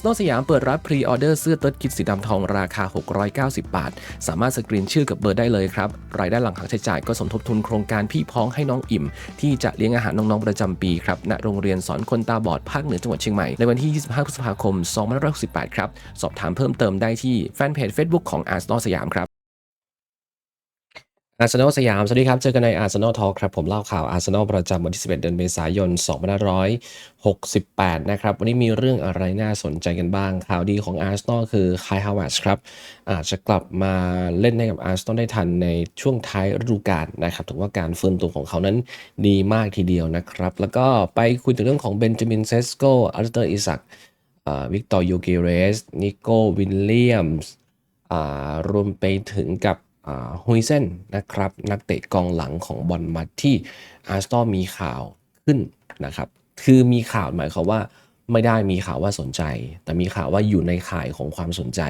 อาร์ซนอลสยามเปิดรับพรีออเดอร์เสื้อเติร์ดคิดสีดำทองราคา 690 บาท สามารถสกรีนชื่อกับเบอร์ได้เลยครับ รายได้หลังหักใช้จ่ายก็สมทบทุนโครงการพี่พ้องให้น้องอิ่ม ที่จะเลี้ยงอาหารน้องๆประจำปีครับณโรงเรียนสอนคนตาบอดภาคเหนือจังหวัดเชียงใหม่ ในวันที่ 25 พฤษภาคม 2568 ครับ สอบถามเพิ่มเติมได้ที่แฟนเพจ Facebook ของอาร์ซนอลสยามครับ อาร์เซนอลสยาม สวัสดีครับ เจอกันในอาร์เซนอลทอครับผมเล่าข่าวอาร์เซนอลประจำวันที่ 11 เดือนเมษายน 2568 นะครับ วันนี้มีเรื่องอะไรน่าสนใจกันบ้าง ข่าวดีของอาร์เซนอลคือคายฮาวเวร์ครับ อาจจะกลับมาเล่นให้กับอาร์เซนอลได้ทันในช่วงท้ายฤดูกาลนะครับถือว่าการฟื้นตัวของเขานั้นดีมากทีเดียวนะครับ แล้วก็ไปคุยถึงเรื่องของเบนจามินเซสโกอัลเตอร์อิสักวิกตอร์ยูเกเรสนิโก้วิลเลียมส์รวมไปถึงกับ ฮุยเซนนะครับนักเตะกองหลังของบอลมัดที่อาร์สตอมีข่าวขึ้นนะครับคือมีข่าวหมายความว่า ไม่ได้มีข่าวว่าสนใจ แต่มีข่าวว่าอยู่ในข่ายของความสนใจ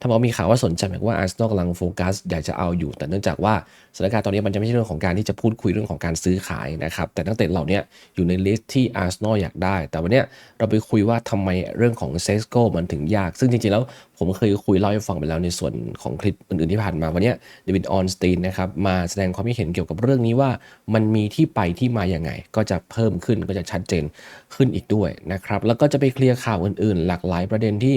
ถ้าบอกมีข่าวว่าสนใจหมายความว่าอาร์เซนอลกำลังโฟกัสอยากจะเอาอยู่ แต่เนื่องจากว่าสถานการณ์ตอนนี้มันจะไม่ใช่เรื่องของการที่จะพูดคุยเรื่องของการซื้อขายนะครับ แต่นักเตะเหล่านี้อยู่ในลิสต์ที่อาร์เซนอลอยากได้ แต่วันนี้เราไปคุยว่าทำไมเรื่องของเซสโกมันถึงยาก ซึ่งจริงๆแล้วผมเคยคุยเล่าให้ฟังไปแล้วในส่วนของคลิปอื่นๆที่ผ่านมาวันนี้เดวิดออนสตีนนะครับมาแสดงความคิดเห็นเกี่ยวกับเรื่องนี้ว่า มันมีที่ไปที่มาอย่างไง ก็จะเพิ่มขึ้นก็จะชัดเจนขึ้นอีกด้วยนะครับแล้วก็จะไปเคลียร์ข่าวอื่นๆ หลากหลายประเด็นที่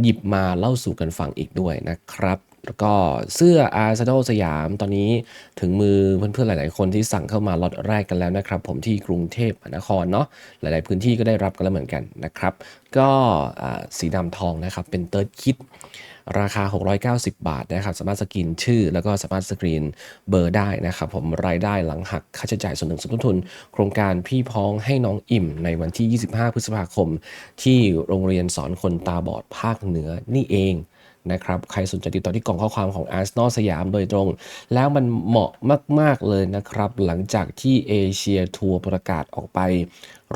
หยิบมาเล่าสู่กันฟังอีกด้วยนะครับ แล้วก็เสื้ออาร์เซนอลสยามตอนนี้ถึงมือเพื่อนๆหลาย ๆ คนที่สั่งเข้ามาล็อตแรกกันแล้วนะครับ ผมที่กรุงเทพมหานครเนาะหลาย ๆ พื้นที่ก็ได้รับกันแล้วเหมือนกันนะครับ ก็สีดำทองนะครับเป็นเติร์ดคิด ราคา 690 บาทนะครับ สามารถสกรีนชื่อ แล้วก็สามารถสกรีนเบอร์ได้นะครับ ผมรายได้หลังหักค่าใช้จ่ายส่วนหนึ่งสมทบทุน โครงการพี่พ้องให้น้องอิ่มในวันที่ 25 พฤษภาคม ที่โรงเรียนสอนคนตาบอดภาคเหนือนี่เองนะครับใครสนใจติดต่อที่กล่องข้อความของ a r s e n a l สยามโดยตรง แล้วมันเหมาะมาก ๆ เลยนะครับ หลังจากที่เอเชียทัวร์ประกาศออกไป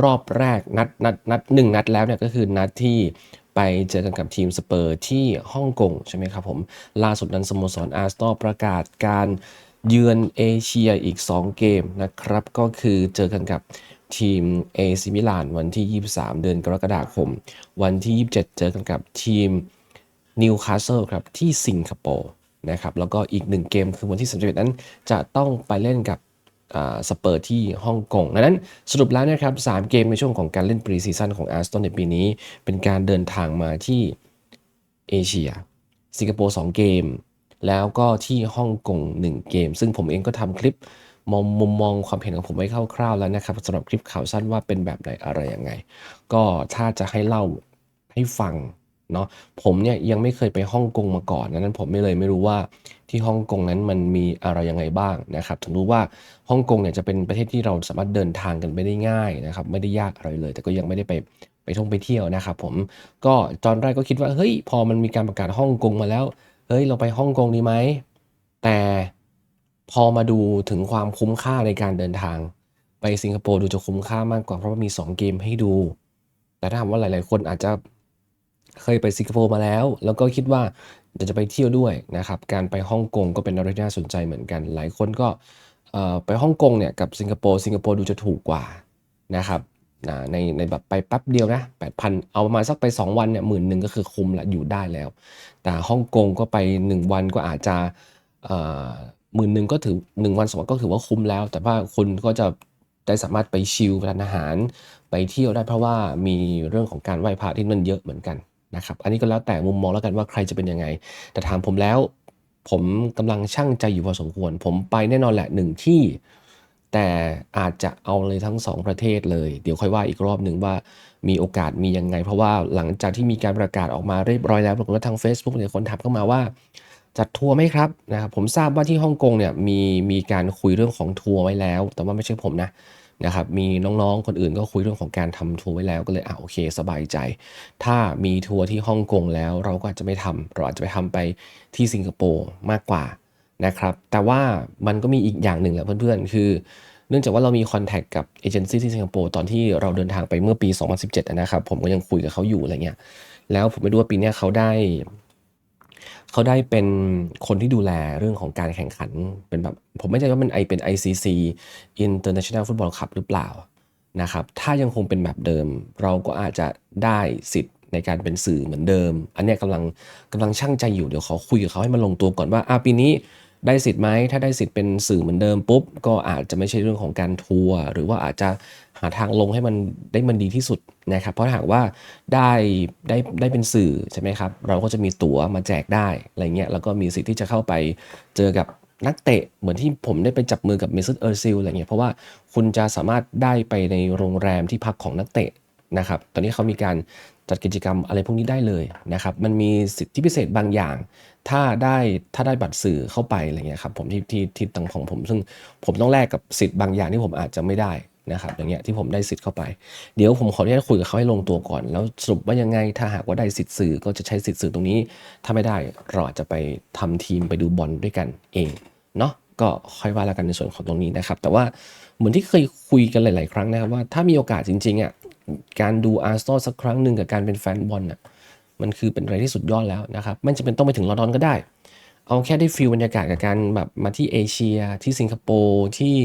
รอบแรกนัดนัดนัดหนึ่งนัดแล้วเนี่ยก็คือนัดที่ ไปเจอกันกับทีมสเปอร์ที่ฮ่องกงใช่ไหมครับผม ล่าสุดนั้นสโมสรอาร์สตอประกาศการเยือนเอเชียอีก 2 เกมนะครับ ก็คือเจอกันกับทีมเอซิมิลานวันที่ 23 เดือนกรกฎาคม วันที่ 27 เจอกันกับทีมนิวคาสเซิลครับที่สิงคโปร์นะครับแล้วก็อีก 1 เกมคือวันที่31นั้นจะต้องไปเล่นกับ สเปอร์ที่ฮ่องกงดังนั้นสรุปแล้วนะครับสามเกมในช่วงของการเล่นปรีซีซั่นของอาร์สตันในปีนี้ เป็นการเดินทางมาที่เอเชีย สิงคโปร์2เกม แล้วก็ที่ฮ่องกง1เกม ซึ่งผมเองก็ทำคลิปมองมุมมองความเห็นของผมไว้คร่าวๆแล้วนะครับสำหรับคลิปข่าวสั้นว่าเป็นแบบไหนอะไรยังไง ก็ถ้าจะให้เล่าให้ฟัง เนาะผมเนี่ยยังไม่เคยไปฮ่องกงมาก่อนนั้นผมไม่เลยไม่รู้ว่าที่ฮ่องกงนั้นมันมีอะไรยังไงบ้างนะครับถึงรู้ว่าฮ่องกงเนี่ยจะเป็นประเทศที่เราสามารถเดินทางกันไปได้ง่ายนะครับไม่ได้ยากอะไรเลย แต่ก็ยังไม่ได้ไปไปท่องไปเที่ยวนะครับผมก็ตอนแรกก็คิดว่าเฮ้ยพอมันมีการประกาศฮ่องกงมาแล้วเฮ้ยเราไปฮ่องกงดีไหมแต่พอมาดูถึงความคุ้มค่าในการเดินทาง ไปสิงคโปร์ดูจะคุ้มค่ามากกว่าเพราะว่ามี 2 เกมให้ดู แต่ถ้าถามว่าหลาย ๆ คนอาจจะ เคยไปสิงคโปร์มาแล้ว แล้วก็คิดว่าจะจะไปเที่ยวด้วยนะครับ การไปฮ่องกงก็เป็นอะไรที่น่าสนใจเหมือนกัน หลายคนก็ไปฮ่องกงเนี่ยกับสิงคโปร์สิงคโปร์ดูจะถูกกว่านะครับในในแบบไปแป๊บเดียวนะ8,000 เอาประมาณสักไป 2 วันเนี่ยหมื่นหนึ่งก็คือคุ้มละอยู่ได้แล้ว แต่ฮ่องกงก็ไป 1 วันก็อาจจะหมื่นหนึ่งก็ถือ 1 วันสองวันก็ถือว่าคุ้มแล้ว แต่ว่าคุณก็จะได้สามารถไปชิลไปทานอาหาร ไปเที่ยวได้เพราะว่ามีเรื่องของการไหว้พระที่มันเยอะเหมือนกัน นะครับอันนี้ก็แล้วแต่มุมมองแล้วกันว่าใครจะเป็นยังไง แต่ถามผมแล้ว ผมกำลังชั่งใจอยู่พอสมควร ผมไปแน่นอนแหละหนึ่งที่ แต่อาจจะเอาเลยทั้งสองประเทศเลย เดี๋ยวค่อยว่าอีกรอบหนึ่งว่ามีโอกาสมียังไง เพราะว่าหลังจากที่มีการประกาศออกมาเรียบร้อยแล้วปรากฏว่าทาง Facebook เนี่ยคนถามเข้ามาว่าจัดทัวร์ไหมครับนะครับผมทราบว่าที่ฮ่องกงเนี่ยมีมีการคุยเรื่องของทัวร์ไว้แล้ว แต่ว่าไม่ใช่ผมนะ นะครับมีน้องๆ คนอื่นก็คุยเรื่องของการทำทัวร์ไว้แล้วก็เลยอะโอเค สบายใจ ถ้ามีทัวร์ที่ฮ่องกงแล้ว เราก็อาจจะไม่ทำเราอาจจะไปทำไปที่สิงคโปร์มากกว่านะครับแต่ว่ามันก็มีอีกอย่างหนึ่งแหละเพื่อนๆ คือ เนื่องจากว่าเรามีคอนแทคกับเอเจนซี่ที่สิงคโปร์ตอนที่เราเดินทางไปเมื่อปี 2017นะครับผมก็ยังคุยกับเขาอยู่อะไรเงี้ยแล้วผมไม่รู้ว่าปีนี้เขาได้ เขาได้เป็นคนที่ดูแลเรื่องของการแข่งขัน เป็นแบบผมไม่แน่ใจว่ามันไอเป็น ICC International Football Cup หรือเปล่านะครับถ้ายังคงเป็นแบบเดิม เราก็อาจจะได้สิทธิ์ในการเป็นสื่อเหมือนเดิม อันนี้กำลังกำลังช่างใจอยู่เดี๋ยวขอคุยกับเขาให้มันลงตัวก่อนว่าอ่าปีนี้ ได้สิทธิ์ไหมถ้าได้สิทธิ์เป็นสื่อเหมือนเดิมปุ๊บ ก็อาจจะไม่ใช่เรื่องของการทัวร์หรือว่าอาจจะหาทางลงให้มันได้มันดีที่สุดนะครับ เพราะถ้าหากว่าได้ได้ได้เป็นสื่อใช่ไหมครับ เราก็จะมีตั๋วมาแจกได้อะไรเงี้ยแล้วก็มีสิทธิ์ที่จะเข้าไปเจอกับนักเตะเหมือนที่ผมได้ไปจับมือกับเมซอร์เออร์ซิลอะไรเงี้ยเพราะว่าคุณจะสามารถได้ไปในโรงแรมที่พักของนักเตะนะครับ ตอนนี้เขามีการจัดกิจกรรมอะไรพวกนี้ได้เลยนะครับ มันมีสิทธิพิเศษบางอย่าง ถ้าได้ถ้าได้บัตรสื่อเข้าไปอะไรเงี้ยครับผมที่ที่ที่ตังของผม ซึ่งผมต้องแลกกับสิทธิ์บางอย่างที่ผมอาจจะไม่ได้นะครับอย่างเงี้ยที่ผมได้สิทธิ์เข้าไป เดี๋ยวผมขออนุญาตคุยกับเขาให้ลงตัวก่อน แล้วสรุปว่ายังไงถ้าหากว่าได้สิทธิ์สื่อก็จะใช้สิทธิ์สื่อตรงนี้ ถ้าไม่ได้เราอาจจะไปทำทีมไปดูบอลด้วยกันเองเนาะก็ค่อยว่าแล้วกันในส่วนของตรงนี้นะครับ แต่ว่าเหมือนที่เคยคุยกันหลาย ๆ ครั้งนะครับว่าถ้ามีโอกาสจริงๆอะการดูอาร์ซอลสักครั้งหนึ่งกับการเป็นแฟนบอลอะ มันคือเป็นอะไรที่สุดยอดแล้วนะครับไม่จำเป็นต้องไปถึงลอนดอนก็ได้ เอาแค่ได้ฟีลบรรยากาศกับการแบบมาที่เอเชีย ที่สิงคโปร์ที่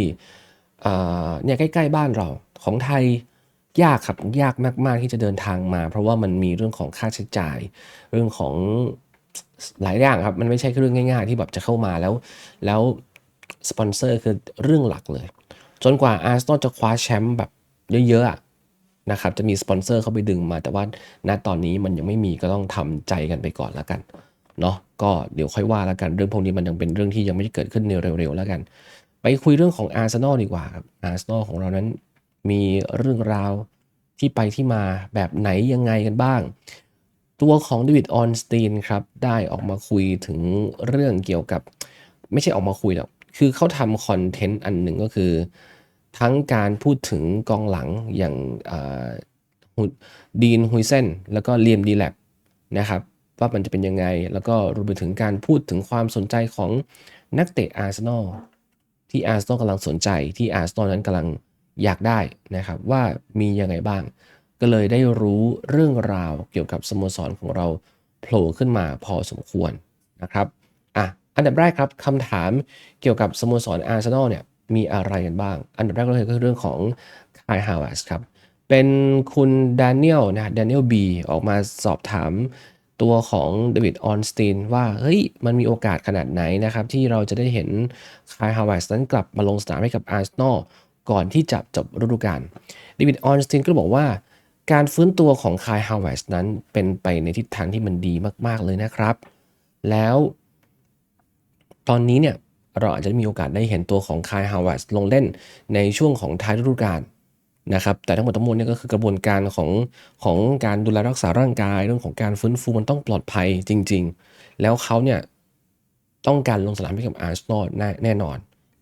เนี่ยใกล้ ๆ บ้านเราของไทยยากครับยากมาก ๆ ที่จะเดินทางมา เพราะว่ามันมีเรื่องของค่าใช้จ่าย เรื่องของหลายอย่างครับ มันไม่ใช่เรื่องง่าย ๆ ที่แบบจะเข้ามาแล้ว แล้วสปอนเซอร์คือเรื่องหลักเลย จนกว่าอาร์เซนอลจะคว้าแชมป์แบบเยอะๆ นะครับจะมีสปอนเซอร์เข้าไปดึงมา แต่ว่าณตอนนี้มันยังไม่มีก็ต้องทำใจกันไปก่อนแล้วกันเนาะก็เดี๋ยวค่อยว่าแล้วกันเรื่องพวกนี้มันยังเป็นเรื่องที่ยังไม่ได้เกิดขึ้นในเร็วๆแล้วกัน ไปคุยเรื่องของอาร์เซนอลดีกว่าครับอาร์เซนอลของเรานั้นมีเรื่องราวที่ไปที่มาแบบไหนยังไงกันบ้าง ตัวของเดวิดออนสตีนครับได้ออกมาคุยถึงเรื่องเกี่ยวกับ ไม่ใช่ออกมาคุยหรอกคือเขาทำคอนเทนต์อันหนึ่งก็คือ ทั้งการพูดถึงกองหลังอย่างดีนฮุยเซนแล้วก็เลียมดีแลบนะครับว่ามันจะเป็นยังไง แล้วก็รวมไปถึงการพูดถึงความสนใจของนักเตะอาร์เซนอลที่อาร์เซนอลกำลังสนใจที่อาร์เซนอลนั้นกำลังอยากได้นะครับว่ามียังไงบ้าง ก็เลยได้รู้เรื่องราวเกี่ยวกับสโมสรของเราโผล่ขึ้นมาพอสมควรนะครับอะอันดับแรกครับคำถามเกี่ยวกับสโมสรอาร์เซนอลเนี่ย มีอะไรกันบ้าง อันดับแรกก็คือเรื่องของคายฮาวเวสครับ เป็นคุณดานิเอลนะดานิเอลบีออกมาสอบถามตัวของเดวิดออนสตีนว่า เฮ้ย มันมีโอกาสขนาดไหนนะครับ ที่เราจะได้เห็นคายฮาวเวสนั้นกลับมาลงสนามให้กับอาร์เซนอลก่อนที่จะจบฤดูกาลเดวิดออนสตีนก็บอกว่าการฟื้นตัวของคายฮาวเวสนั้นเป็นไปในทิศทางที่มันดีมาก ๆ เลยนะครับ แล้วตอนนี้เนี่ย เราอาจจะมีโอกาสได้เห็นตัวของคายฮาวเวสลงเล่นในช่วงของท้ายฤดูกาลนะครับแต่ทั้งหมดทั้งมวลนี่ก็คือกระบวนการของของการดูแลรักษาร่างกายเรื่องของการฟื้นฟูมันต้องปลอดภัยจริง ๆ แล้วเขาเนี่ยต้องการลงสนามให้กับอาร์เซนอลแน่นอน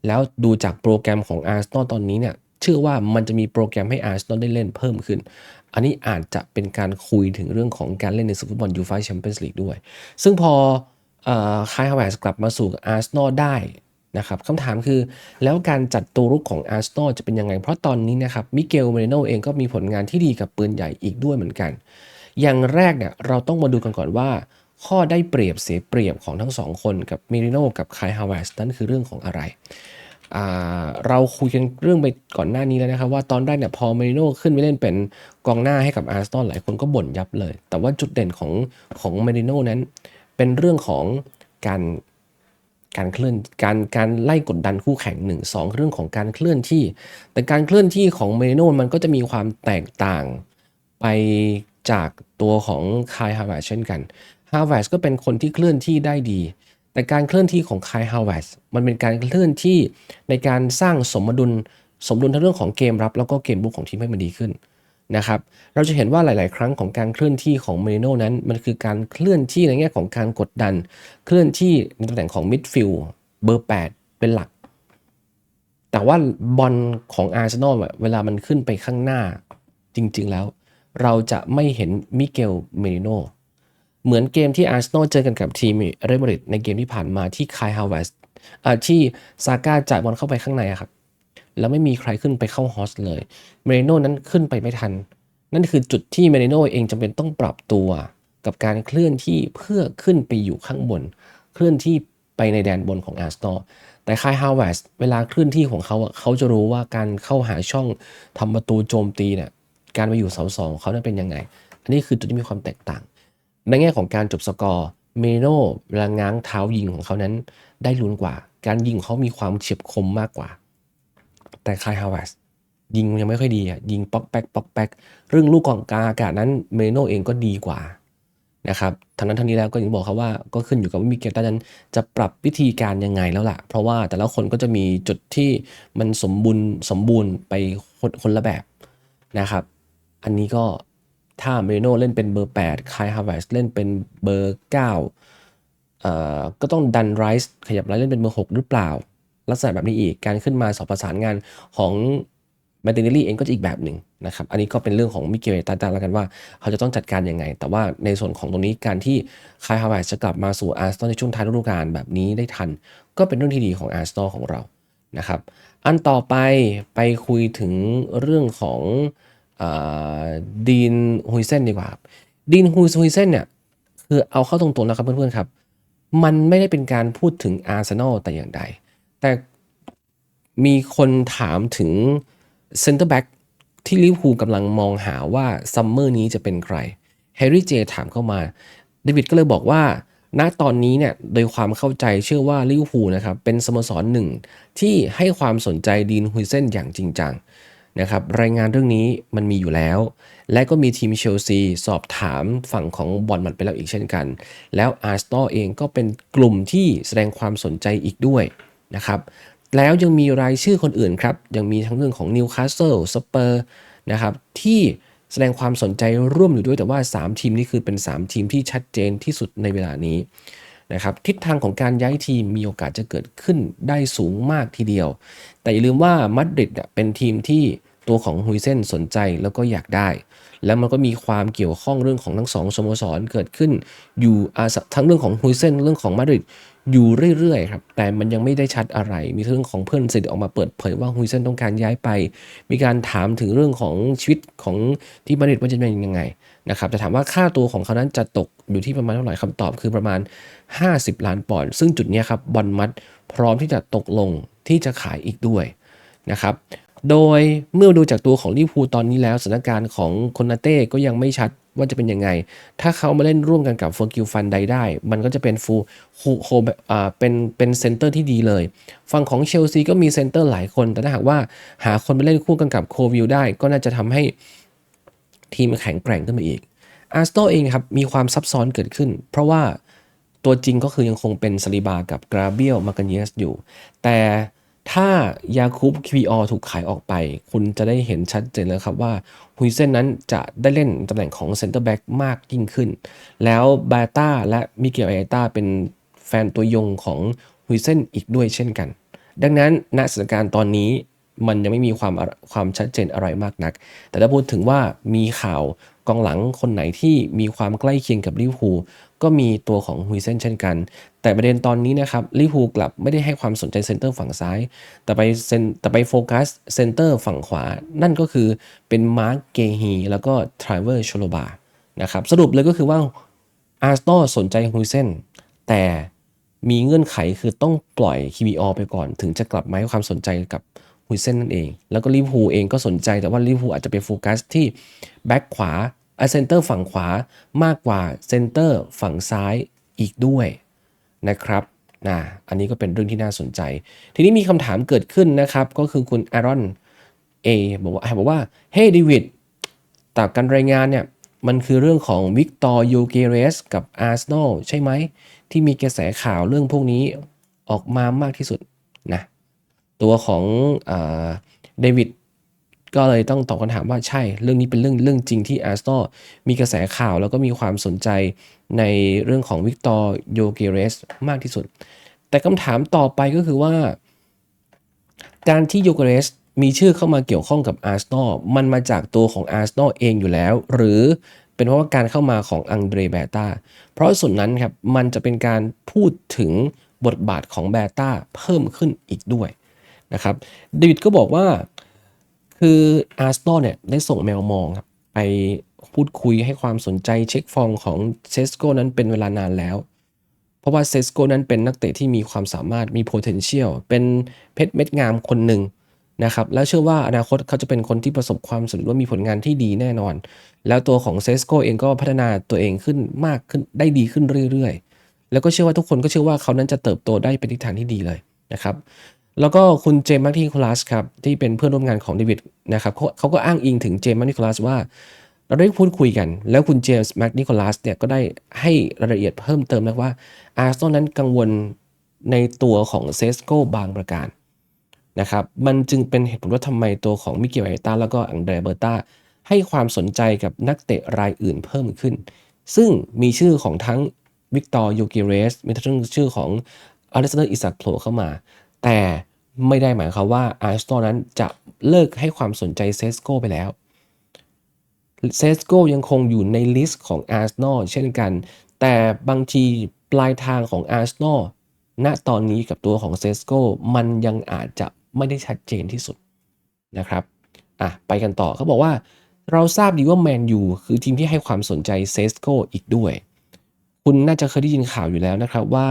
แล้วดูจากโปรแกรมของอาร์เซนอลตอนนี้เนี่ยเชื่อว่ามันจะมีโปรแกรมให้อาร์เซนอลได้เล่นเพิ่มขึ้น อันนี้อาจจะเป็นการคุยถึงเรื่องของการเล่นในศึกฟุตบอลยูฟ่าแชมเปี้ยนส์ลีกด้วย ซึ่งพอ คายฮาวเวสกลับมาสู่อาร์เซนอลได้นะครับคำถามคือแล้วการจัดตัวรุกของอาร์เซนอลจะเป็นยังไง เพราะตอนนี้นะครับมิเกลเมโนเองก็มีผลงานที่ดีกับปืนใหญ่อีกด้วยเหมือนกัน อย่างแรกเนี่ยเราต้องมาดูกันก่อนว่า ข้อได้เปรียบเสียเปรียบของทั้งสองคนกับเมิริโนกับคายฮาวเวสนั่นคือเรื่องของอะไร เราคุยกันเรื่องไปก่อนหน้านี้แล้วนะครับว่าตอนแรกเนี่ยพอเมริโนขึ้นไปเล่นเป็นกองหน้าให้กับอาร์เซนอลหลายคนก็บ่นยับเลย แต่ว่าจุดเด่นของของเมริโนนั้น เป็นเรื่องของการการเคลื่อนการการไล่กดดันคู่แข่ง 1 2 เรื่องของการเคลื่อนที่ แต่การเคลื่อนที่ของเมโนมันก็จะมีความแตกต่างไปจากตัวของคายฮาวเวสเช่นกันฮาวเวสก็เป็นคนที่เคลื่อนที่ได้ดี แต่การเคลื่อนที่ของคายฮาวเวสมันเป็นการเคลื่อนที่ในการสร้างสมดุลสมดุลทั้งเรื่องของเกมรับ แล้วก็เกมบุกของทีมให้มันดีขึ้น นะครับเราจะเห็นว่าหลาย ๆ ครั้งของการเคลื่อนที่ของเมโนนั้น มันคือการเคลื่อนที่ในแง่ของการกดดัน เคลื่อนที่ในตำแหน่งของมิดฟิลด์เบอร์ 8 เป็นหลัก แต่ว่าบอลของอาร์เซนอลเวลามันขึ้นไปข้างหน้าจริง ๆ แล้ว เราจะไม่เห็นมิเกลเมริโนเหมือนเกมที่อาร์เซนอลเจอกันกับทีมเรอัลมาดริดในเกมที่ผ่านมาที่คายฮาวเวสที่ซาก้าจ่ายบอลเข้าไปข้างในครับ แล้วไม่มีใครขึ้นไปเข้าฮอสเลยเมริโนนั้นขึ้นไปไม่ทัน นั่นคือจุดที่เมริโนเองจำเป็นต้องปรับตัวกับการเคลื่อนที่เพื่อขึ้นไปอยู่ข้างบน เคลื่อนที่ไปในแดนบนของอาร์สตอแต่คายฮาวเวสเวลาเคลื่อนที่ของเขาเขาจะรู้ว่าการเข้าหาช่องทำประตูโจมตีเนี่ยการไปอยู่เสาสองเขานั้นเป็นยังไง อันนี้คือจุดที่มีความแตกต่าง ในแง่ของการจบสกอร์เมโนเวลาง้างเท้ายิงของเขานั้นได้ลุ้นกว่า การยิงของเขามีความเฉียบคมมากกว่า แต่คายฮาวเวสยิงยังไม่ค่อยดีอะยิงป๊อกแป๊กป๊อกแป๊กเรื่องลูกกองกลางอากาศนั้นเมโนเองก็ดีกว่านะครับทั้งนั้นทั้งนี้แล้วก็อย่างบอกครับว่าก็ขึ้นอยู่กับว่ามิเกลตันนั้นจะปรับวิธีการยังไงแล้วล่ะ เพราะว่าแต่ละคนก็จะมีจุดที่มันสมบูรณ์สมบูรณ์ไปคนคนละแบบนะครับ อันนี้ก็ถ้าเมโนเล่นเป็นเบอร์ 8 คายฮาวเวสเล่นเป็นเบอร์ 9เอ่อก็ต้องดันไรส์ขยับไรส์เล่นเป็นเบอร์ 6 หรือเปล่า ลักษณะแบบนี้อีก การขึ้นมาสอบประสานงานของแมตตินลี่เองก็จะอีกแบบหนึ่งนะครับ อันนี้ก็เป็นเรื่องของมิเกลตาตาแล้วกันว่า เขาจะต้องจัดการยังไง แต่ว่าในส่วนของตรงนี้การที่คายฮาวเวสจะกลับมาสู่อาร์สตอในช่วงท้ายฤดูกาลแบบนี้ได้ทัน ก็เป็นเรื่องที่ดีของอาร์สตอของเรานะครับ อันต่อไปไปคุยถึงเรื่องของดีนฮุยเซนดีกว่าดีนฮุยฮุยเซนเนี่ยคือเอาเข้าตรงๆนะครับเพื่อนๆครับ มันไม่ได้เป็นการพูดถึงอาร์เซนอลแต่อย่างใด แต่มีคนถามถึงเซนเตอร์แบ็กที่ลิเวอร์พูลกำลังมองหาว่าซัมเมอร์นี้จะเป็นใครแฮร์รี่เจถามเข้ามาเดวิดก็เลยบอกว่าณตอนนี้เนี่ยโดยความเข้าใจเชื่อว่าลิเวอร์พูลนะครับเป็นสโมสรหนึ่งที่ให้ความสนใจดีนฮุยเซนอย่างจริงจังนะครับรายงานเรื่องนี้มันมีอยู่แล้ว และก็มีทีมเชลซีสอบถามฝั่งของบอลมันไปแล้วอีกเช่นกัน แล้วอาร์สตอเองก็เป็นกลุ่มที่แสดงความสนใจอีกด้วย นะครับแล้วยังมีรายชื่อคนอื่นครับ ยังมีทั้งเรื่องของนิวคาสเซิลสเปอร์นะครับที่แสดงความสนใจร่วมอยู่ด้วยแต่ว่า 3 ทีมนี้คือเป็น 3 ทีมที่ชัดเจนที่สุดในเวลานี้นะครับทิศทางของการย้ายทีมมีโอกาสจะเกิดขึ้นได้สูงมากทีเดียว แต่อย่าลืมว่ามาดริดเป็นทีมที่ตัวของฮุยเซนสนใจแล้วก็อยากได้ แล้วมันก็มีความเกี่ยวข้องเรื่องของทั้งสองสโมสรเกิดขึ้นอยู่ทั้งเรื่องของฮุยเซนเรื่องของมาดริด อยู่เรื่อยๆครับ แต่มันยังไม่ได้ชัดอะไร มีเรื่องของเพื่อนสนิทออกมาเปิดเผยว่าฮุยเซนต้องการย้ายไป มีการถามถึงเรื่องของชีวิตของที่มาดริดว่าจะเป็นยังไงนะครับแต่ถามว่าค่าตัวของเขานั้นจะตกอยู่ที่ประมาณเท่าไหร่คำตอบคือประมาณ 50 ล้านปอนด์ซึ่งจุดนี้ครับบอลมัดพร้อมที่จะตกลงที่จะขายอีกด้วยนะครับ โดยเมื่อดูจากตัวของลิเวอร์พูลตอนนี้แล้วสถานการณ์ของคนนาเต้ก็ยังไม่ชัดว่าจะเป็นยังไง ถ้าเขามาเล่นร่วมกันกับเฟอร์กิลฟันไดได้ มันก็จะเป็นฟูโคอ่าเป็นเป็นเซนเตอร์ที่ดีเลย ฝั่งของเชลซีก็มีเซนเตอร์หลายคน แต่ถ้าหากว่าหาคนมาเล่นคู่กันกับโควิลได้ ก็น่าจะทำให้ทีมแข็งแกร่งขึ้นมาอีก อาร์สโตเองครับมีความซับซ้อนเกิดขึ้น เพราะว่าตัวจริงก็คือยังคงเป็นซาลิบากับกราเบียลมากันเยสอยู่ แต่ ถ้ายาคูบคีวีออถูกขายออกไป คุณจะได้เห็นชัดเจนแล้วครับว่าฮุยเซนนั้นจะได้เล่นตำแหน่งของเซนเตอร์แบ็กมากยิ่งขึ้น แล้วบาต้าและมิเกลไอต้าเป็นแฟนตัวยงของฮุยเซนอีกด้วยเช่นกัน ดังนั้นณสถานการณ์ตอนนี้มันยังไม่มีความความชัดเจนอะไรมากนัก แต่ถ้าพูดถึงว่ามีข่าวกองหลังคนไหนที่มีความใกล้เคียงกับลิเวอร์พูล ก็มีตัวของฮุยเซนเช่นกัน แต่ประเด็นตอนนี้นะครับลิเวอร์พูลกลับไม่ได้ให้ความสนใจเซนเตอร์ฝั่งซ้าย แต่ไปเซนแต่ไปโฟกัสเซนเตอร์ฝั่งขวา นั่นก็คือเป็นมาร์กเกฮีแล้วก็ทริเวอร์ชโลบานะครับสรุปเลยก็คือว่าอาร์สโตสนใจฮุยเซนแต่มีเงื่อนไขคือต้องปล่อยคีบีออไปก่อน ถึงจะกลับมาให้ความสนใจกับฮุยเซนนั่นเอง แล้วก็ลิเวอร์พูลเองก็สนใจแต่ว่าลิเวอร์พูลอาจจะไปโฟกัสที่แบ็กขวา ไอเซนเตอร์ฝั่งขวามากกว่าเซนเตอร์ฝั่งซ้ายอีกด้วยนะครับนะอันนี้ก็เป็นเรื่องที่น่าสนใจ ทีนี้มีคำถามเกิดขึ้นนะครับ ก็คือคุณอารอนเอบอกว่าบอกว่าเฮ้เดวิดตากการรายงานเนี่ย มันคือเรื่องของวิกตอร์ยูเกเรสกับอาร์เซนอลใช่ไหม ที่มีกระแสข่าวเรื่องพวกนี้ออกมามากที่สุดนะตัวของเดวิด ก็เลยต้องตอบคำถามว่าใช่เรื่องนี้เป็นเรื่องเรื่องจริงที่อาร์สตอมีกระแสข่าวแล้วก็มีความสนใจในเรื่องของวิกตอร์โยเกเรสมากที่สุด แต่คำถามต่อไปก็คือว่า การที่โยเกเรสมีชื่อเข้ามาเกี่ยวข้องกับอาร์สตอมันมาจากตัวของอาร์สตอเองอยู่แล้ว หรือเป็นเพราะว่าการเข้ามาของอังเดรเบต้าเพราะส่วนนั้นครับมันจะเป็นการพูดถึงบทบาทของเบต้าเพิ่มขึ้นอีกด้วยนะครับเดวิดก็บอกว่า คืออาร์สตอเนี่ยได้ส่งแมวมองครับไปพูดคุยให้ความสนใจเช็คฟองของเซสโกนั้นเป็นเวลานานแล้ว เพราะว่าเซสโกนั้นเป็นนักเตะที่มีความสามารถมี potential เป็นเพชรเม็ดงามคนหนึ่งนะครับ แล้วเชื่อว่าอนาคตเขาจะเป็นคนที่ประสบความสำเร็จว่ามีผลงานที่ดีแน่นอน แล้วตัวของเซสโกเองก็พัฒนาตัวเองขึ้นมากขึ้นได้ดีขึ้นเรื่อยๆ แล้วก็เชื่อว่าทุกคนก็เชื่อว่าเขานั้นจะเติบโตได้เป็นทิศทางที่ดีเลยนะครับ แล้วก็คุณเจมส์มาร์ติคูลัสครับที่เป็นเพื่อนร่วมงานของเดวิดนะครับเขาเขาก็อ้างอิงถึงเจมส์มาร์ติคูลัสว่าเราได้พูดคุยกัน แล้วคุณเจมส์แมคนิโคลัสเนี่ยก็ได้ให้รายละเอียดเพิ่มเติมนะว่าอาร์เซนอลนั้นกังวลในตัวของเซสโกบางประการนะครับมันจึงเป็นเหตุผลว่าทำไมตัวของมิเกลไอตาแล้วก็อังเดรเบอร์ตาให้ความสนใจกับนักเตะรายอื่นเพิ่มขึ้น ซึ่งมีชื่อของทั้งวิกตอร์ยูกิเรสมีทั้งชื่อของอเล็กซานเดอร์อิสักโผล่เข้ามา แต่ ไม่ได้หมายความว่าอาร์เซนอลนั้นจะเลิกให้ความสนใจเซสโกไปแล้วเซสโกยังคงอยู่ในลิสต์ของอาร์เซนอลเช่นกัน แต่บางทีปลายทางของอาร์เซนอลณตอนนี้กับตัวของเซสโกมันยังอาจจะไม่ได้ชัดเจนที่สุดนะครับอะไปกันต่อเขาบอกว่า เราทราบดีว่าแมนยูคือทีมที่ให้ความสนใจเซสโกอีกด้วย คุณน่าจะเคยได้ยินข่าวอยู่แล้วนะครับว่า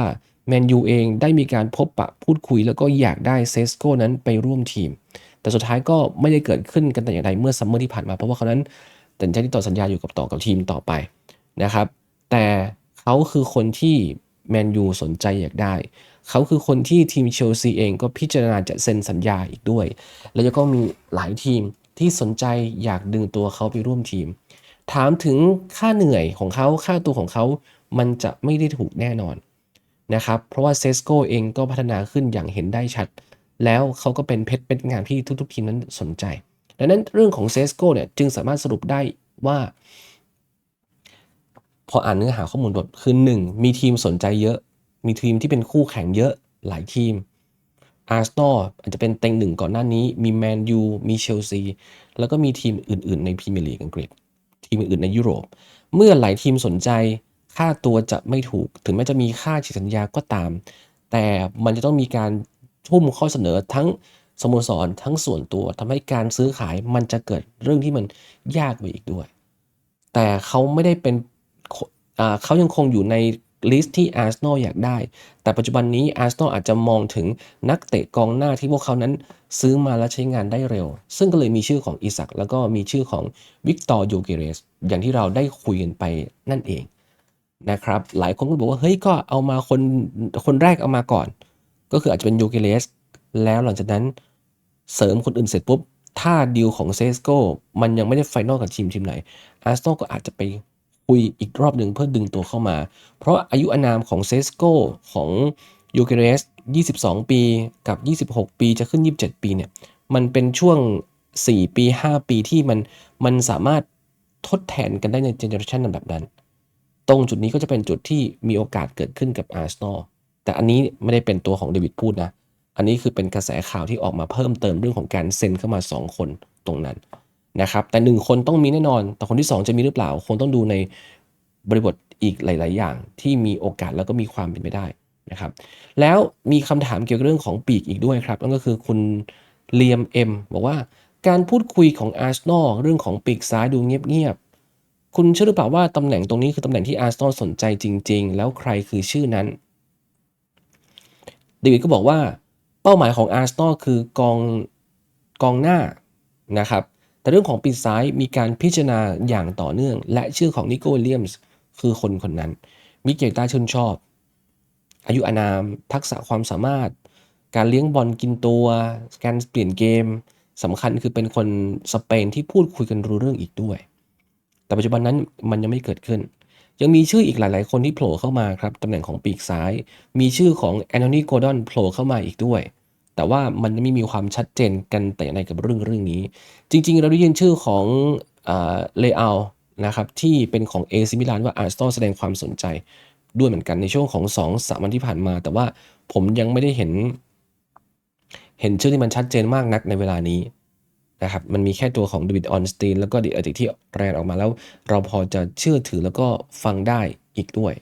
แมนยูเองได้มีการพบปะพูดคุยแล้วก็อยากได้เซสโกนั้นไปร่วมทีม แต่สุดท้ายก็ไม่ได้เกิดขึ้นกันแต่อย่างใดเมื่อซัมเมอร์ที่ผ่านมา เพราะว่าเขานั้นตัดใจที่ต่อสัญญาอยู่กับต่อกับทีมต่อไปนะครับ แต่เขาคือคนที่แมนยูสนใจอยากได้ เขาคือคนที่ทีมเชลซีเองก็พิจารณาจะเซ็นสัญญาอีกด้วย แล้วก็มีหลายทีมที่สนใจอยากดึงตัวเขาไปร่วมทีม ถามถึงค่าเหนื่อยของเขาค่าตัวของเขา มันจะไม่ได้ถูกแน่นอน นะครับ เพราะว่าเซสโกเองก็พัฒนาขึ้นอย่างเห็นได้ชัด แล้วเขาก็เป็นเพชรเป็นงานที่ทุกๆ ทีมนั้นสนใจ ดังนั้นเรื่องของเซสโกเนี่ยจึงสามารถสรุปได้ว่า พออ่านเนื้อหาข้อมูลบทคือ 1 มีทีมสนใจเยอะ มีทีมที่เป็นคู่แข่งเยอะหลายทีมอาร์เซนอลอาจจะเป็นเต็งหนึ่งก่อนหน้านี้ มีแมนยูมีเชลซีแล้วก็มีทีมอื่น ๆ ในพรีเมียร์ลีกอังกฤษ ทีมอื่นในยุโรป เมื่อหลายทีมสนใจ ค่าตัวจะไม่ถูก ถึงแม้จะมีค่าฉีกสัญญาก็ตาม แต่มันจะต้องมีการทุ่มข้อเสนอทั้งสโมสรทั้งส่วนตัวทำให้การซื้อขายมันจะเกิดเรื่องที่มันยากไปอีกด้วย แต่เขาไม่ได้เป็นเขายังคงอยู่ในลิสต์ที่อาร์เซนอลอยากได้ แต่ปัจจุบันนี้อาร์เซนอลอาจจะมองถึงนักเตะกองหน้าที่พวกเขานั้นซื้อมาและใช้งานได้เร็ว ซึ่งก็เลยมีชื่อของอิสักแล้วก็มีชื่อของวิกตอร์โยเกเรส อย่างที่เราได้คุยกันไปนั่นเอง นะครับ หลายคนก็บอกว่าเฮ้ยก็เอามาคนคนแรกเอามาก่อน ก็คืออาจจะเป็นโยเกเรสแล้วหลังจากนั้นเสริมคนอื่นเสร็จปุ๊บ ถ้าดีลของเซสโกมันยังไม่ได้ไฟนอลกับทีมทีมไหนอาร์เซนอลก็อาจจะไปคุยอีกรอบหนึ่งเพื่อดึงตัวเข้ามา เพราะอายุอานามของเซสโกของยูเกเรส 22 ปีกับ 26 ปีจะขึ้น 27 ปีเนี่ย มันเป็นช่วง 4 ปี 5 ปีที่มัน มันสามารถทดแทนกันได้ในเจเนอเรชันแบบนั้น ตรงจุดนี้ก็จะเป็นจุดที่มีโอกาสเกิดขึ้นกับอาร์เซนอลแต่อันนี้ไม่ได้เป็นตัวของเดวิดพูดนะ อันนี้คือเป็นกระแสข่าวที่ออกมาเพิ่มเติมเรื่องของการเซ็นเข้ามา 2 คนตรงนั้นนะครับ แต่ 1 คนต้องมีแน่นอน แต่คนที่ 2 จะมีหรือเปล่า คงต้องดูในบริบทอีกหลาย ๆ อย่างที่มีโอกาสแล้วก็มีความเป็นไปได้นะครับ แล้วมีคำถามเกี่ยวกับเรื่องของปีกอีกด้วยครับ นั่นก็คือคุณเลียมเอ็มบอกว่าการพูดคุยของอาร์เซนอลเรื่องของปีกซ้ายดูเงียบๆ คุณเชื่อหรือเปล่าว่าตำแหน่งตรงนี้คือตำแหน่งที่อาร์ซอลสนใจจริง ๆ แล้วใครคือชื่อนั้นเดวิดก็บอกว่าเป้าหมายของอาร์ซอลคือกองกองหน้านะครับ แต่เรื่องของปีกซ้ายมีการพิจารณาอย่างต่อเนื่อง และชื่อของนิโก้วิลเลียมส์คือคนคนนั้น มิเกลตาชื่นชอบ อายุอานาม ทักษะความสามารถ การเลี้ยงบอลกินตัว การเปลี่ยนเกมสำคัญคือเป็นคนสเปนที่พูดคุยกันรู้เรื่องอีกด้วย แต่ปัจจุบันนั้นมันยังไม่เกิดขึ้น ยังมีชื่ออีกหลาย ๆ คนที่โผล่เข้ามาครับตำแหน่งของปีกซ้าย มีชื่อของแอนโทนีโกดอนโผล่เข้ามาอีกด้วย แต่ว่ามันไม่มีความชัดเจนกันแต่อย่างในกับเรื่องเรื่องนี้ จริง ๆ เราได้ยินชื่อของเลอลนะครับที่เป็นของเอซิมิลานว่าอาร์สตอแสดงความสนใจด้วยเหมือนกันในช่วงของ2อสามวันที่ผ่านมา แต่ว่าผมยังไม่ได้เห็น เห็นชื่อที่มันชัดเจนมากนักในเวลานี้ นะครับมันมีแค่ตัวของเดวิดออนสตีนแล้วก็ดีอติที่แรงออกมาแล้ว เราพอจะเชื่อถือแล้วก็ฟังได้อีกด้วย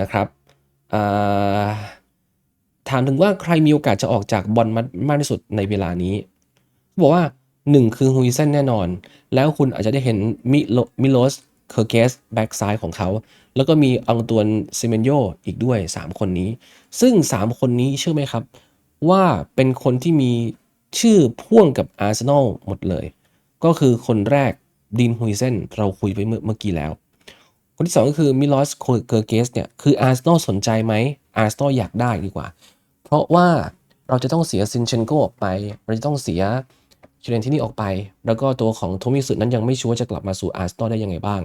นะครับถามถึงว่าใครมีโอกาสจะออกจากบอลมากที่สุดในเวลานี้บอกว่า 1 คือฮุยเซนแน่นอน แล้วคุณอาจจะได้เห็นมิโลมิโลสเคอร์เกสแบ็กซ้ายของเขา แล้วก็มีอังตวนซิเมนโยอีกด้วย 3 คนนี้ ซึ่ง 3 คนนี้เชื่อไหมครับ ว่าเป็นคนที่มี ชื่อพ่วงกับอาร์เซนอลหมดเลย ก็คือคนแรกดินฮุยเซนเราคุยไปเมื่อเมื่อกี้แล้ว คนที่ 2 ก็คือมิลอสเกอร์เกสเนี่ยคืออาร์เซนอลสนใจไหมอาร์เซนอลอยากได้ดีกว่า เพราะว่าเราจะต้องเสียซินเชนโกออกไป เราจะต้องเสียเชเลนที่นี่ออกไป แล้วก็ตัวของโทมิสุนั้นยังไม่ชัวร์จะกลับมาสู่อาร์เซนอลได้ยังไงบ้าง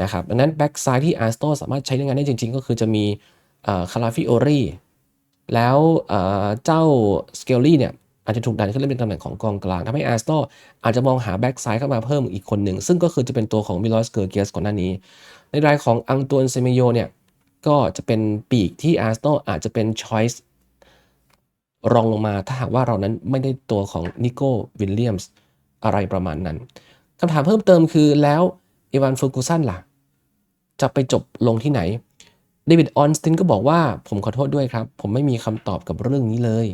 นะครับดังนั้นแบ็กซ้ายที่อาร์เซนอลสามารถใช้ในงานได้จริง ๆ ก็คือจะมีคาราฟิโอรีแล้วเจ้าสเกลลี่เนี่ย อาจจะถูกดันขึ้นเล่นเป็นตำแหน่งของกองกลางทำให้อาร์เซนอลอาจจะมองหาแบ็กซ้ายเข้ามาเพิ่มอีกคนหนึ่ง ซึ่งก็คือจะเป็นตัวของมิลอสเกอร์เกสก่อนหน้านี้ ในรายของอังตวนเซเมโยเนี่ยก็จะเป็นปีกที่อาร์เซนอลอาจจะเป็นช้อยส์รองลงมาถ้าหากว่าเรานั้นไม่ได้ตัวของนิโก้วิลเลียมส์อะไรประมาณนั้นคำถามเพิ่มเติมคือแล้วเอวานฟูกูสันล่ะ จะไปจบลงที่ไหนเดวิดออนสตินก็บอกว่าผมขอโทษด้วยครับ ผมไม่มีคำตอบกับเรื่องนี้เลย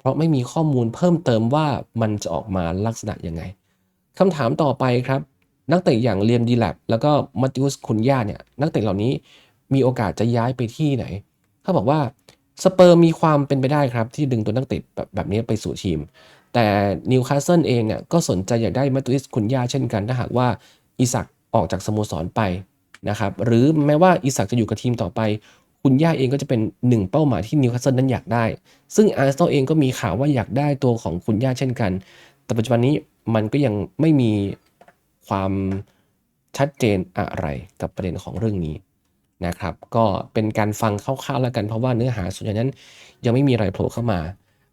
เพราะไม่มีข้อมูลเพิ่มเติมว่ามันจะออกมาลักษณะยังไงคำถามต่อไปครับ นักเตะอย่างเลียมดีแลบแล้วก็มัตติอุสคุนยาเนี่ยนักเตะเหล่านี้มีโอกาสจะย้ายไปที่ไหนเขาบอกว่าสเปอร์มีความเป็นไปได้ครับ ที่ดึงตัวนักเตะแบบแบบนี้ไปสู่ทีม แต่นิวคาสเซิลเองเนี่ยก็สนใจอยากได้มัตติอุสคุนยาเช่นกันถ้าหากว่าอิสักออกจากสโมสรไปนะครับหรือแม้ว่าอิสักจะอยู่กับทีมต่อไป คุณย่าเองก็จะเป็นหนึ่งเป้าหมายที่นิวคาสเซิลนั้นอยากได้ ซึ่งอาร์เซนอลเองก็มีข่าวว่าอยากได้ตัวของคุณย่าเช่นกัน แต่ปัจจุบันนี้มันก็ยังไม่มีความชัดเจนอะไรกับประเด็นของเรื่องนี้นะครับ ก็เป็นการฟังคร่าวๆแล้วกันเพราะว่าเนื้อหาส่วนใหญ่นั้นยังไม่มีอะไรโผล่เข้ามา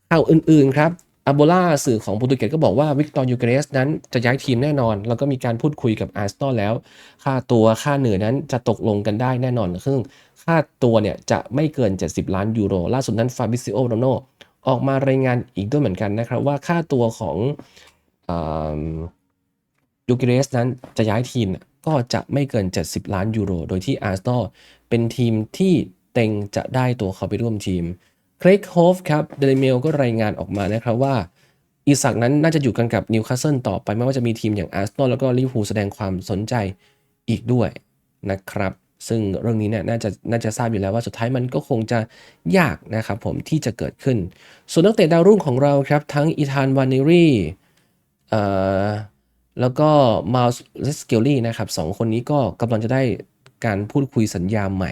ข่าวอื่นๆครับ อาโบล่าสื่อของโปรตุเกสก็บอกว่าวิกตอร์ยูเกรสนั้นจะย้ายทีมแน่นอน แล้วก็มีการพูดคุยกับอาร์เซนอลแล้ว ค่าตัวค่าเหนื่อยนั้นจะตกลงกันได้แน่นอนซึ่งค่าตัวเนี่ยจะไม่เกิน 70 ล้านยูโร ล่าสุดนั้นฟาบิซิโอโรโนออกมารายงานอีกด้วยเหมือนกันนะครับ ว่าค่าตัวของยูเกรสนั้นจะย้ายทีมก็จะไม่เกิน 70 ล้านยูโร โดยที่อาร์เซนอลเป็นทีมที่เต็งจะได้ตัวเขาไปร่วมทีม ครกโฮฟครับเดลิเมลก็รายงานออกมานะครับว่าอิสักนั้นน่าจะอยู่กันกับนิวคาสเซิลต่อไป ไม่ว่าจะมีทีมอย่างอาร์เซนอลแล้วก็ลิเวอร์พูลแสดงความสนใจอีกด้วยนะครับ ซึ่งเรื่องนี้เนี่ยน่าจะน่าจะทราบอยู่แล้วว่าสุดท้ายมันก็คงจะยากนะครับผมที่จะเกิดขึ้น ส่วนนักเตะดาวรุ่งของเราครับ ทั้งอีธานวานิรีเอ่อแล้วก็มาลส์เลสเกลลี่นะครับสองคนนี้ก็กำลังจะได้การพูดคุยสัญญาใหม่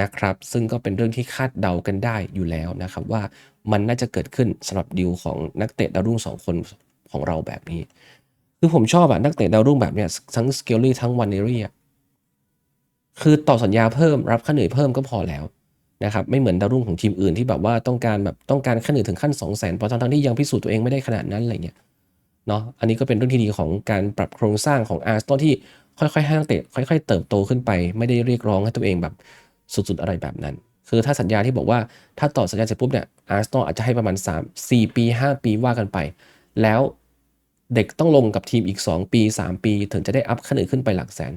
นะครับ ซึ่งก็เป็นเรื่องที่คาดเดากันได้อยู่แล้วนะครับว่ามันน่าจะเกิดขึ้นสำหรับดีลของนักเตะดาวรุ่งสองคนของเราแบบนี้ คือผมชอบอะนักเตะดาวรุ่งแบบเนี้ยทั้งสเกลลี่ทั้งวันเนรี่คือต่อสัญญาเพิ่มรับค่าเหนื่อยเพิ่มก็พอแล้วนะครับไม่เหมือนดาวรุ่งของทีมอื่นที่แบบว่าต้องการแบบต้องการค่าเหนื่อยถึงขั้น 2 0 0 0 0นเพราะทั้งที่ยังพิสูจน์ตัวเองไม่ได้ขนาดนั้นอะไรเงี้ยเนาะอันนี้ก็เป็นเรื่องที่ดีของการปรับโครงสร้างของอาร์สตอที่ค่อยๆให้นักเตะค่อย ๆ เติบโตขึ้นไป ไม่ได้เรียกร้องให้ตัวเองแบบ สุดๆอะไรแบบนั้น คือถ้าสัญญาที่บอกว่าถ้าต่อสัญญาเสร็จปุ๊บเนี่ยอาร์เซนอลอาจจะให้ประมาณ 3 4 ปี 5 ปีว่ากันไป แล้วเด็กต้องลงกับทีมอีก 2 ปี 3 ปี ถึงจะได้อัพขั้นอื่นขึ้นไปหลักแสน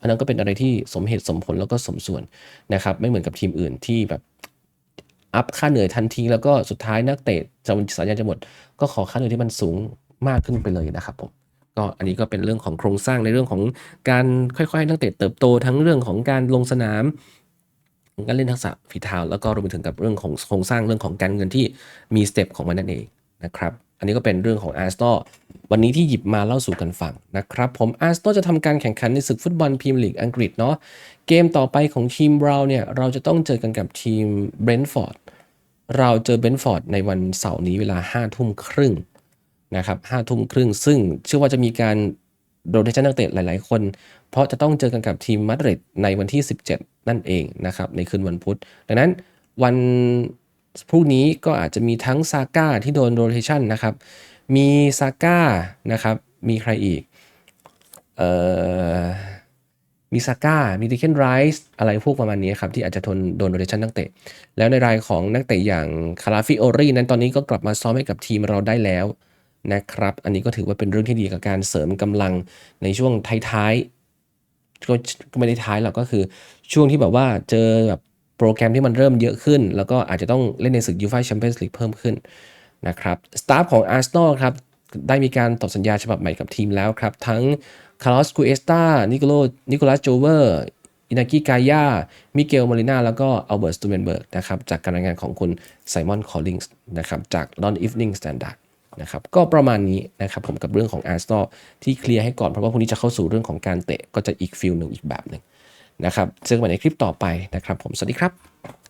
อันนั้นก็เป็นอะไรที่สมเหตุสมผลแล้วก็สมส่วนนะครับไม่เหมือนกับทีมอื่นที่แบบอัพค่าเหนื่อยทันทีแล้วก็สุดท้ายนักเตะจะสัญญาจะหมด ก็ขอค่าเหนื่อยที่มันสูงมากขึ้นไปเลยนะครับผมก็อันนี้ก็เป็นเรื่องของโครงสร้างในเรื่องของการค่อยๆ นักเตะเติบโตทั้งเรื่องของการลงสนาม การเล่นทักษะฝีเท้าแล้วก็รวมไปถึงกับเรื่องของโครงสร้างเรื่องของการเงินที่มีสเต็ปของมันนั่นเองนะครับอันนี้ก็เป็นเรื่องของอาร์สตอวันนี้ที่หยิบมาเล่าสู่กันฟังนะครับ ผมอาร์สตอจะทำการแข่งขันในศึกฟุตบอลพรีเมียร์ลีกอังกฤษเนาะเกมต่อไปของทีมเราเนี่ย เราจะต้องเจอกันกับทีมเบรนท์ฟอร์ดเราเจอเบรนท์ฟอร์ดในวันเสาร์นี้เวลา5้าทุ่มครึ่งนะครับห้าทุ่มครึ่ง ซึ่งเชื่อว่าจะมีการ โรเทชันนักเตะหลาย ๆ คน เพราะจะต้องเจอกันกับทีมมาดริดในวันที่ 17 นั่นเองนะครับในคืนวันพุธ ดังนั้นวันพรุ่งนี้ก็อาจจะมีทั้งซาก้าที่โดนโรเทชันนะครับ มีซาก้านะครับ มีใครอีก เอ่อ มีซาก้า มีดิเคนไรส์อะไรพวกประมาณนี้ครับ ที่อาจจะทนโดนโรเทชันนักเตะ แล้วในรายของนักเตะอย่างคาราฟิโอรีนั้นตอนนี้ก็กลับมาซ้อมให้กับทีมเราได้แล้ว นะครับ อันนี้ก็ถือว่าเป็นเรื่องที่ดีกับการเสริมกำลังในช่วงท้ายๆก็ไม่ได้ท้ายหรอกก็คือช่วงที่แบบว่าเจอแบบโปรแกรมที่มันเริ่มเยอะขึ้น แล้วก็อาจจะต้องเล่นในศึกยูฟ่าแชมเปี้ยนส์ลีกเพิ่มขึ้นนะครับสตาฟของอาร์เซนอลครับได้มีการตอบสัญญาฉบับใหม่กับทีมแล้วครับ ทั้งคาร์ลอสกูเอสตานิโคลนิโคลัสโจเวอร์อินากิกายา มิเกล มารินาแล้วก็อัลเบิร์ต สตูเมนเบิร์กนะครับ จากการรายงานของคุณไซมอน คอลลิงส์นะครับ จาก London Evening Standard น นะครับก็ประมาณนี้นะครับผมกับเรื่องของอาร์ซอลที่เคลียร์ให้ก่อนเพราะว่าพรุ่งนี้จะเข้าสู่เรื่องของการเตะก็จะอีกฟิลหนึ่งอีกแบบหนึ่งนะครับเจอกันใหม่ในคลิปต่อไปนะครับผมสวัสดีครับ